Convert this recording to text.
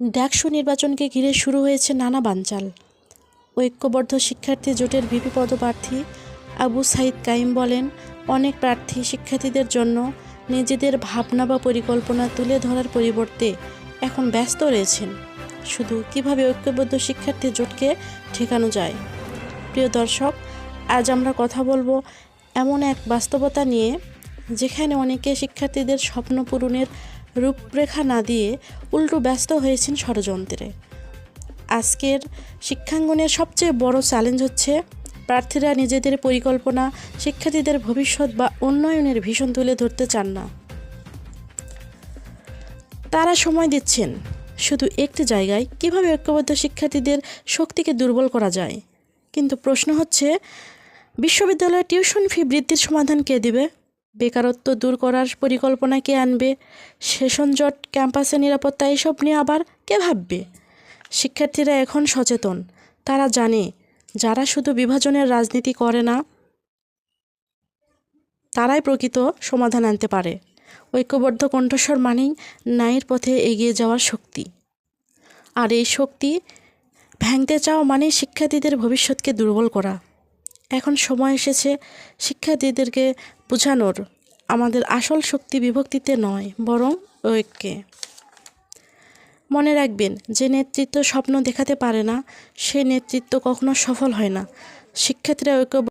ডাকসু নির্বাচনকে ঘিরে শুরু হয়েছে নানা বানচাল। ঐক্যবদ্ধ শিক্ষার্থী জোটের ভিপি পদপ্রার্থী আবু সাইদ কাইম বলেন, অনেক প্রার্থী শিক্ষার্থীদের জন্য নিজেদের ভাবনা বা পরিকল্পনা তুলে ধরার পরিবর্তে এখন ব্যস্ত রয়েছেন। শুধু কীভাবে ঐক্যবদ্ধ শিক্ষার্থী জোটকে ঠেকানো যায়? প্রিয় দর্শক, আজ আমরা কথা বলব এমন এক বাস্তবতা নিয়ে, যেখানে অনেকে শিক্ষার্থীদের স্বপ্ন পূরণের রূপরেখা না দিয়ে উল্টো ব্যস্ত হয়েছেন ষড়যন্ত্রে। আজকের শিক্ষাঙ্গনের সবচেয়ে বড় চ্যালেঞ্জ হচ্ছে প্রার্থীরা নিজেদের পরিকল্পনা, শিক্ষার্থীদের ভবিষ্যৎ বা উন্নয়নের ভীষণ তুলে ধরতে চান না। তারা সময় দিচ্ছেন শুধু একটি জায়গায় কীভাবে ঐক্যবদ্ধ শিক্ষার্থীদের শক্তিকে দুর্বল করা যায়? কিন্তু প্রশ্ন হচ্ছে বিশ্ববিদ্যালয়ে টিউশন ফি বৃদ্ধির সমাধান কে দিবে? বেকারত্ব দূর করার পরিকল্পনা কে আনবে? সেশন জট ক্যাম্পাসে নিরাপত্তা, এসব নিয়ে আবার কে ভাববে? শিক্ষার্থীরা এখন সচেতন। তারা জানে, যারা শুধু বিভাজনের রাজনীতি করে না, তারাই প্রকৃত সমাধান আনতে পারে। ঐক্যবদ্ধ কণ্ঠস্বর মানেই ন্যায়ের পথে এগিয়ে যাওয়ার শক্তি। আর এই শক্তি ভাঙতে চাওয়া মানে শিক্ষার্থীদের ভবিষ্যৎকে দুর্বল করা। এখন সময় এসেছে শিক্ষার্থীদেরকে বোঝানোর আমাদের আসল শক্তি বিভক্তিতে নয়, বরং ঐক্যে। মনে রাখবেন, যে নেতৃত্ব স্বপ্ন দেখাতে পারে না, সে নেতৃত্ব কখনো সফল হয় না। শিক্ষার্থীরা ঐক্য